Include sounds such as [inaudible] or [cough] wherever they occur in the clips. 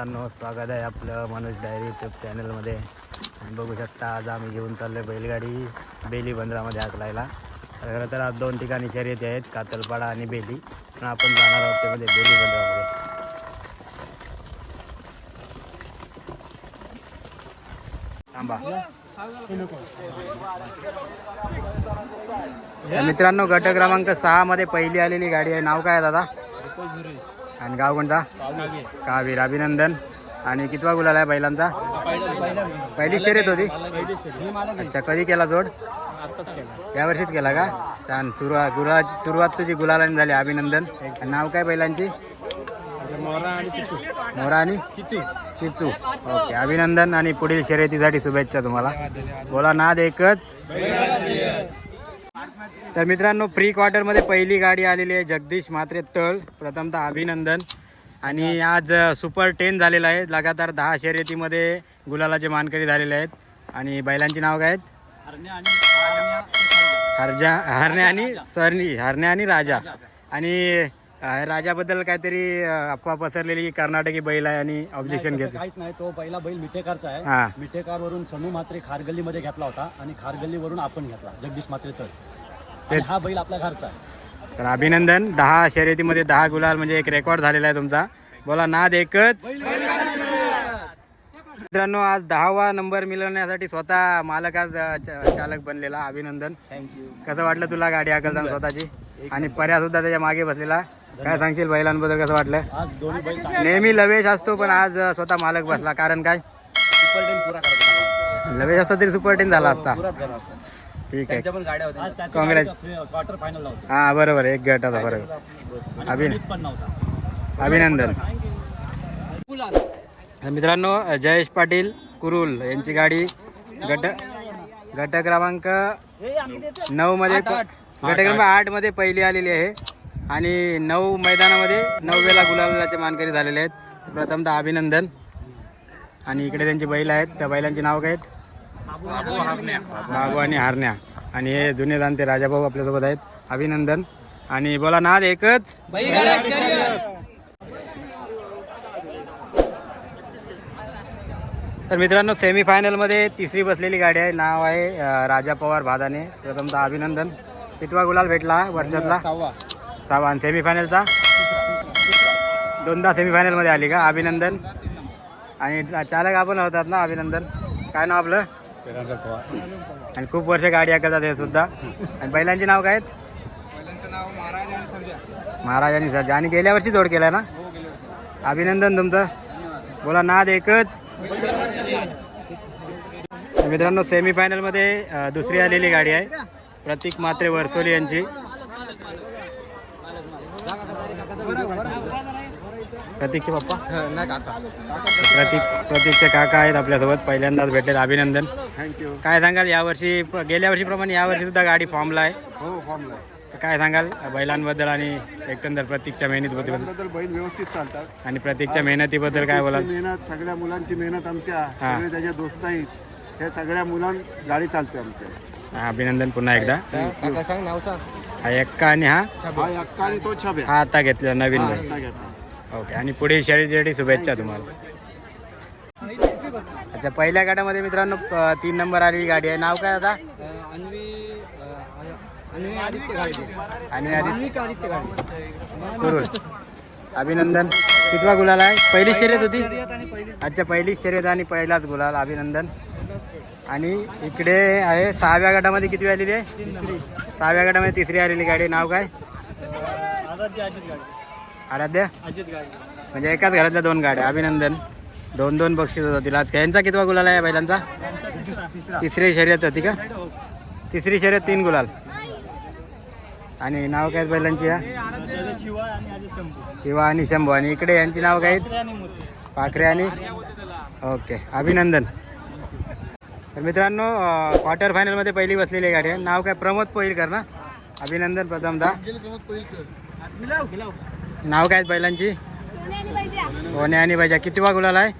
मित्रांनो स्वागत आहे आपलं मनोज डायरी यूट्यूब चॅनलमध्ये बघू शकता आज आम्ही घेऊन चाललो बैलगाडी बेली बंदरामध्ये हाकलायला खरं तर आज दोन ठिकाणी शर्यती आहेत कातलपाडा आणि बेली. पण आपण जाणार आहोत त्यामध्ये बेली बंदरामध्ये. थांबा. मित्रांनो गट क्रमांक सहा मध्ये पहिली आलेली गाडी आहे. नाव काय आहे दादा? आणि गाव कोणता? कावीर. अभिनंदन. आणि कितवा गुलाल आहे बैलांचा? पहिली शर्यत होती. अच्छा कधी केला जोड? या वर्षीच केला का? छान. सुरुवात गुला सुरुवात तुझी गुलालाने झाली. अभिनंदन. आणि नाव काय बैलांची? मोरा आणि चिचू. ओके. अभिनंदन आणि पुढील शर्यतीसाठी शुभेच्छा तुम्हाला. बोला नाद एकच. तर मित्रांनो प्री क्वार्टरमध्ये पहिली गाडी आलेली आहे जगदीश म्हात्रे तळ. प्रथमतः अभिनंदन. आणि आज सुपर टेन झालेलं आहे. लगातार दहा शर्यतीमध्ये गुलालाचे मानकरी झालेले आहेत. आणि बैलांची नाव काय आहेत? हरजा हरणे आणि सरणी. हरणे आणि राजा. आणि राजाबद्दल काहीतरी अफवा पसरलेली की कर्नाटकी बैल आहे आणि ऑब्जेक्शन घेत काहीच नाही. तो पहिला बैल मिठेकारचा आहे. हां. मिठेकार वरून सनू मात्रे खारगल्लीमध्ये घेतला होता आणि खारगल्लीवरून आपण घेतला जगदीश मात्रे तर आणि हा बैल आपल्या घरचा आहे. तर अभिनंदन. दहा शर्यतीमध्ये दहा गुलाल म्हणजे एक रेकॉर्ड झालेला आहे तुमचा. बोला नाद एकच. मित्रांनो आज दहावा नंबर मिळवण्यासाठी स्वतः मालक आज अ, च- चालक बनलेला. अभिनंदन. थँक्यू कसं वाटलं तुला गाडी हाकलताना स्वतःची? आणि पर्या सुद्धा त्याच्यामागे बसलेला. काय सांगशील बैलांबद्दल कसं वाटलं? आज दोन्ही बैल चांगले नेहमी लवेश असतो पण आज स्वतः मालक बसला. कारण काय? सुपर टेन पुरा करत लवेश असता तरी सुपर टेन झाला असता. पुराच झाला असता. ठीक आहे. पण गाड्या होत्या. आज Congrats. क्वार्टर फायनल होती. हां बरोबर एक गटाचा फरक आणि अभिन- प्रणित पण नव्हता. अभिनंदन. तर मित्रांनो जयेश पाटील कुरुल यांची गाडी गट गट क्रमांक नऊ मध्ये गट क्रमांक आठमध्ये पहिली आलेली आहे. आणि नऊ मैदानामध्ये नववेला गुलालाचे मानकरी झालेले आहेत. प्रथमतः अभिनंदन. आणि इकडे त्यांची बैल आहेत. त्या बैलांची नाव काय आहेत? बाबू आणि हारण्या. आणि हे जुने जाणते राजाभाऊ आपल्यासोबत आहेत. अभिनंदन. आणि बोला नाद एकच? तर मित्रांनो सेमीफायनलमध्ये तिसरी बसलेली गाडी आहे. नाव आहे राजा पवार भादाने. प्रथमतः अभिनंदन. कितवा गुलाल भेटला वर्षातला? सहावा. सहावा. आणि सेमीफायनलचा दोनदा सेमीफायनलमध्ये आली का? अभिनंदन. आणि चालक आपण होतात ना अभिनंदन. काय नाव आपलं? आणि खूप वर्ष गाडी ऐकतात हे सुद्धा. आणि बैलांची नाव काय आहेत? महाराज आणि सरजा. आणि गेल्या वर्षी जोड केला ना? अभिनंदन तुमचं. बोला नाद एकच. मित्रांनो सेमीफायनलमध्ये अं, दुसरी आलेली गाडी आहे. प्रतीक मात्रे वर्सोली यांची. प्रतीकचे पप्पा? प्रतीक प्रतीकचे काका आहेत आपल्यासोबत. पहिल्यांदाच भेटलेत. अभिनंदन. थँक्यू काय सांगाल यावर्षी? प- गेल्या वर्षीप्रमाणे यावर्षी सुद्धा गाडी फॉर्मला आहे. हो फॉर्मला तर काय सांगाल बैलांबद्दल आणि एकंदर प्रतीकच्या मेहनतीबद्दल? त्याबद्दल बैल व्यवस्थित चालतात. आणि प्रतीकच्या मेहनतीबद्दल काय बोलाल? त्यांची मेहनत सगळ्या मुलांची मेहनत आमच्या हा. सगळे त्याच्या दोस्त आहेत. ह्या सगळ्या मुलां गाडी चालते आमच्या हा, अभिनंदन पुन्हा एकदा. सांग नाव सांग. हा एक्का आणि हा? हा अक्का आणि तो छब्या हा आता घेतला नवीन बैल. ओके आणि पुढील शर्यतीसाठी शुभेच्छा तुम्हाला. अच्छा पहिल्या गटामध्ये मित्रांनो तीन नंबर आलेली गाडी आहे. नाव काय आता आणि आदित्य अभिनंदन. कितवा गुलाल आहे? पहिली शर्यत होती? अच्छा पहिली शर्यत आणि पहिलाच गुलाल. अभिनंदन. आणि इकडे आहे सहाव्या गटामध्ये किती आलेली आहे? सहाव्या गटामध्ये तिसरी आलेली गाडी. नाव काय? आराध्य? म्हणजे एकाच घरातल्या दोन गाड्या. अभिनंदन. दोन दोन बक्षीस होतील आज यांचा कितवा गुलाल आहे बैलांचा? तिसरी. शर्यत होती का? तिसरी शर्यत तीन गुलाल. आणि नाव काय आहेत बैलांची या? शिवा आणि शंभू. आणि इकडे यांची नाव काय आहेत? पाखरे आणि ओके. अभिनंदन. तर मित्रांनो क्वार्टर फायनलमध्ये पहिली बसलेली गाडी. आहे नाव काय? प्रमोद पोईलकर ना? अभिनंदन प्रथमतः नाव काय आहेत बैलांची? सोने आणि बैजा. कितवा गुलाल आहे?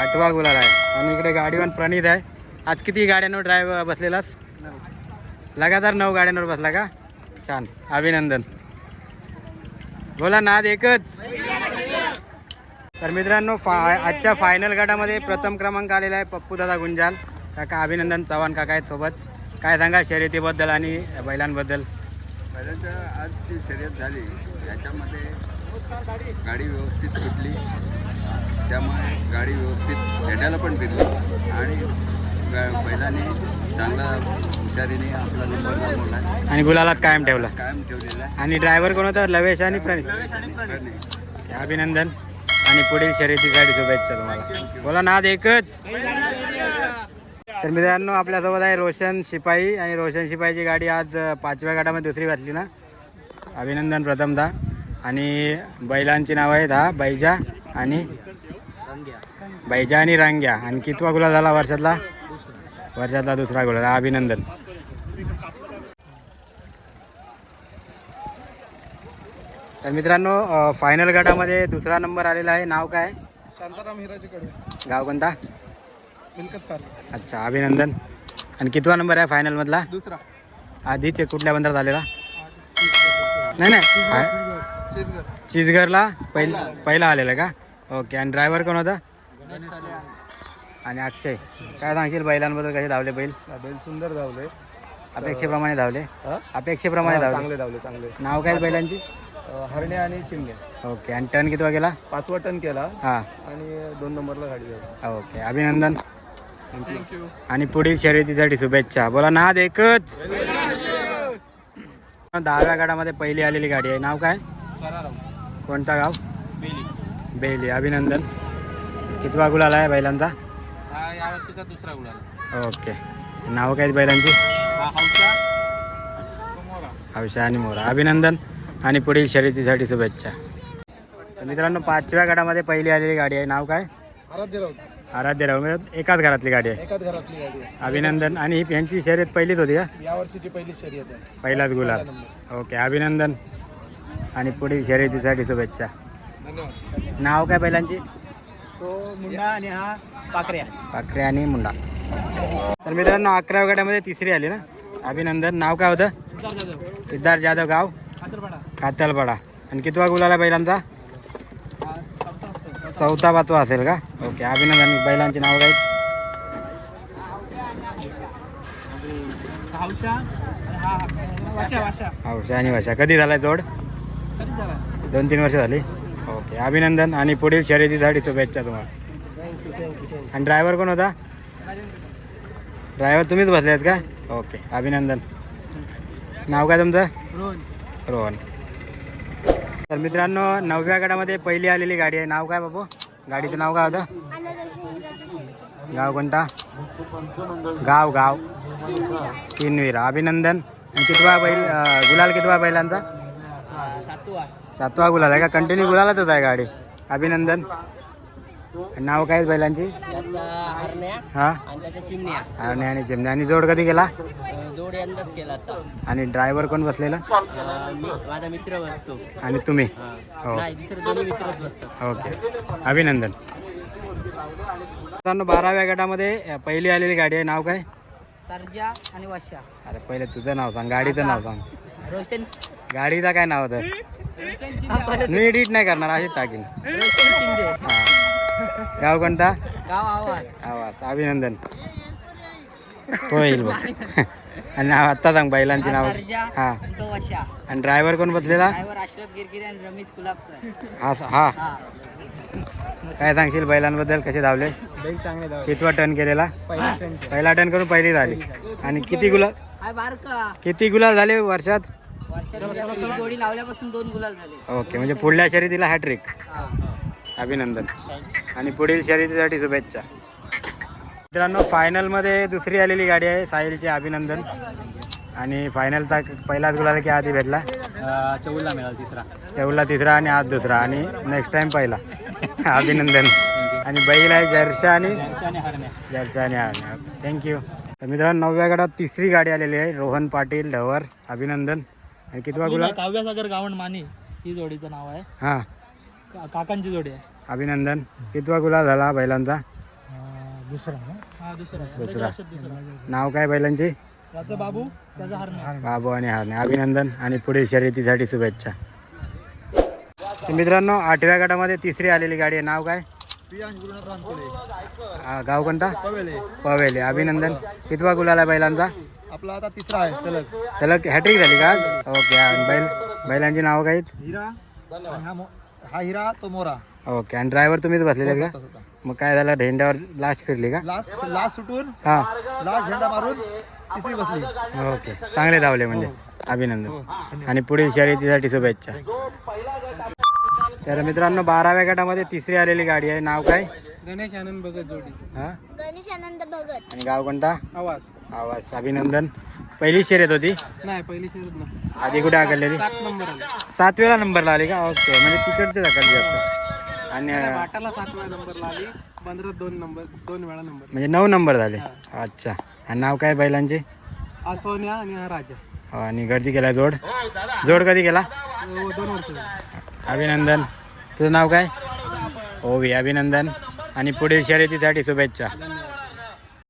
आठवा गुलाल आहे. आणि इकडे गाडीवर प्रणित आहे. आज किती गाड्यांवर ड्रायव्हर बसलेलास? लगातार नऊ गाड्यांवर बसला का? छान. अभिनंदन. बोला नाद एकच. तर मित्रांनो फा आजच्या फायनल गटामध्ये प्रथम क्रमांक आलेला आहे पप्पू दादा गुंजाल. काका अभिनंदन चव्हाण काका आहेत सोबत. काय सांगा शर्यतीबद्दल आणि बैलांबद्दल? पहिल्याच्या आज जी शर्यत झाली याच्यामध्ये गाडी व्यवस्थित सुटली. त्यामुळे गाडी व्यवस्थित झेंड्याला पण फिरली. आणि बैलाने चांगला हुशारीने आपला नंबर बनवला आणि गुलालात कायम ठेवला. कायम ठेवलेला आणि ड्रायव्हर कोण होता? लवेश आणि प्रणित. अभिनंदन. आणि पुढील शर्यतीसाठी शुभेच्छा तुम्हाला. बोला नाद एकच. तर मित्रांनो आपल्यासोबत आहे रोशन शिपाई आणि रोशन शिपाईची गाडी आज पाचव्या गटामध्ये दुसरी वाचली ना. अभिनंदन प्रथमतः आणि बैलांची नावं आहेत हा बैजा आणि बैजा आणि रांग्या. आणि कितवा गुलाल झाला वर्षातला? वर्षातला दुसरा गुलाल. अभिनंदन. तर मित्रांनो फायनल गटामध्ये दुसरा नंबर आलेला आहे. नाव काय? शांताराम हिराजीकडे. गाव कोणता? मिल्कत अच्छा अभिनंदन. आणि कितवा नंबर आहे फायनलमधला दुसरा. आधीच कुठल्या बंदरात आलेला? नाही नाही. चिचगरला पहिला पहिला आलेला. का? ओके आणि ड्रायव्हर कोण होता? आणि अक्षय. काय सांगशील बैलांबद्दल? कसे धावले बैल? बैल सुंदर धावले. अपेक्षेप्रमाणे धावले? हा? अपेक्षेप्रमाणे धावले. चांगले धावले चांगले. नाव काय बैलांची? हरणे आणि चिमणे ओके आणि टर्न कितवा गेला? पाचवा टन केला. हां. आणि दोन नंबरला गाडी ओके अभिनंदन. आणि पुढील शर्यतीसाठी शुभेच्छा. बोला नाद एकच. दहाव्या गटामध्ये पहिली आलेली गाडी आहे. नाव काय? कोणता गाव? बेली. बेली. अभिनंदन. कितवा गुलाल आहे बैलांचा? हा या वर्षीचा दुसरा गुलाल ओके. नाव काय बैलांची? हा हौसा मोरा. हौशा आणि मोरा. अभिनंदन आणि पुढील शर्यतीसाठी शुभेच्छा. तर मित्रांनो पाचव्या गटामध्ये पहिली आलेली गाडी आहे. नाव काय? आराध्य राव म्हणजे एकाच घरातली गाडी आहे. एकाच घरातली गाडी आहे. अभिनंदन. आणि ही यांची शर्यत पहिलीच होती का? या वर्षीची पहिली शर्यत आहे. पहिलाच गुलाल. ओके अभिनंदन. आणि पुढील शर्यतीसाठी शुभेच्छा. धन्यवाद. नाव काय बैलांची तो मुंडा आणि हा पाकऱ्या पाखरे आणि मुंडा. तर मित्रांनो अकराव्या गटामध्ये तिसरी आली ना? अभिनंदन. नाव काय होतं? सिद्धार्थ जाधव. गाव? कातलपाडा आणि कितवा गुलाला बैलांचा चौथा पाचवा असेल का? ओके अभिनंदन. बैलांची नाव काय? हौशा आणि वशा कधी झालाय जोड? दोन तीन वर्ष झाली. ओके अभिनंदन आणि पुढील शर्यतीसाठी शुभेच्छा तुम्हाला. आणि ड्रायव्हर कोण होता? ड्रायव्हर तुम्हीच बसले आहेत का? ओके अभिनंदन. नाव काय तुमचं? रोज रोहन. तर मित्रांनो नवव्या गडामध्ये पहिली आलेली गाडी आहे. नाव काय बाबू? गाडीचं नाव काय होतं? गाव कोणता? गाव गाव. तीनवीरा. अभिनंदन. आणि कितवा बैल गुलाल कितवा बैलांचा? सातवा. सातवा गुलाल आहे का? कंटिन्यू गुलालातच आहे गाडी. अभिनंदन. नाव काय आहे बैलांची? त्याचा हरण्या हा? आणि चिमण्या. आणि जोड कधी गेला जोड यंदाच केला आता. आणि ड्रायव्हर कोण बसलेला? माझा मित्र बसतो. आणि तुम्ही? हा. हो. ओके. अभिनंदन. मित्रांनो बाराव्या गटामध्ये पहिली आलेली गाडी आहे. नाव काय? सर्जा आणि वाशा. अरे पहिले तुझं नाव सांग. गाडीचं नाव सांग. रोशन. गाडीचं काय नाव होतं? हा, एडिट नाही करणार अशीच टाकीन. हा. गाव कोणता? गाव आवाज. आवाज. अभिनंदन. तो येईल बघ. [laughs] आणि नाव आत्ता सांग बैलांची नाव. हा. आणि तो वाशा. आणि ड्रायव्हर कोण बसलेला ड्रायव्हर अशरफ गिरगिरी आणि रमेश गुलाबकर हा काय सांगशील बैलांबद्दल? कसे धावले? बैल चांगले धावले. कितवा टर्न केलेला? पहिला टर्न करून पहिली झाली. आणि किती गुलाल? किती गुलाल झाले वर्षात? वर्षात जोडी लावल्यापासून दोन गुलाल झाले. ओके म्हणजे पुढल्या शर्यतीला हॅट्रिक हा. अभिनंदन. आणि पुढील शर्यतीसाठी शुभेच्छा. मित्रांनो फायनलमध्ये दुसरी आलेली गाडी आहे साहिलचे अभिनंदन. आणि फायनलचा पहिलाच गुलाल की आधी भेटला. चौलला मिळाला तिसरा. चौला तिसरा आणि आज दुसरा. आणि नेक्स्ट टाइम पहिला. अभिनंदन. आणि बैल आहे जर्शा आणि जर्शा आणि हारण्या. थँक्यू तर मित्रांनो नवव्या गटात तिसरी गाडी आलेली आहे. रोहन पाटील ढवर. अभिनंदन. आणि कितवा गुलाल? काव्यासागर गावण माने. ही जोडीचं नाव आहे. हां. का- काकांची जोडी आहे. अभिनंदन. कितवा गुलाल झाला बैलांचा? दुसरा हा दुसरा. दुसरा. दुसरा. नाव काय बैलांची? त्याचा बाबू त्याचा हरणे. बाबू आणि हारणे. अभिनंदन आणि पुढील शर्यतीसाठी शुभेच्छा. तर मित्रांनो आठव्या गटामध्ये तिसरी आलेली गाडी आहे. नाव काय? हा, गाव कोणता? पवेले. अभिनंदन. कितवा गुलाल आहे बैलांचा? आपला आता तिसरा आहे सलग. त्याला हॅट्रिक झाली का? ओके आणि बैल बैलांची नावं काय आहेत? हिरा आणि हा मो- हा हिरा तो मोरा. ओके आणि ड्रायव्हर तुम्हीच बसलेले का? मग काय झालं? झेंड्यावर लास्ट फिरली का? लास्ट लास्ट सुटून हा. लास्ट झेंडा मारून तिसरी बसली. ओके चांगले धावले म्हणजे. अभिनंदन. आणि पुढील शर्यतीसाठी शुभेच्छा. तर मित्रांनो बाराव्या गटामध्ये तिसरी आलेली गाडी आहे. नाव काय? गणेश आनंद भगत जोडी. हा? गणेश आनंद भगत. आणि गाव कोणता? आवाज. आवाज. अभिनंदन. पहिली शर्यत होती? नाही पहिली शर्यत आधी कुठे आकललेली सात नंबर आला. नंबरला आली का? ओके. म्हणजे तिकडचे दाखल जास्त आणि अं, बाटाला सातव्या नंबरला आली पंधरा दोन नंबर दोन वेळा नंबर. म्हणजे नऊ नंबर झाले. अच्छा. आणि नाव काय बैलांचे? हा सोन्या आणि हा राजा. हो, आणि गर्दी केला जोड? जोड कधी केला? हो, दोन वर्ष झाली. अभिनंदन. तुझं नाव काय? ओवी अभिनंदन. आणि पुढील शर्यतीसाठी शुभेच्छा.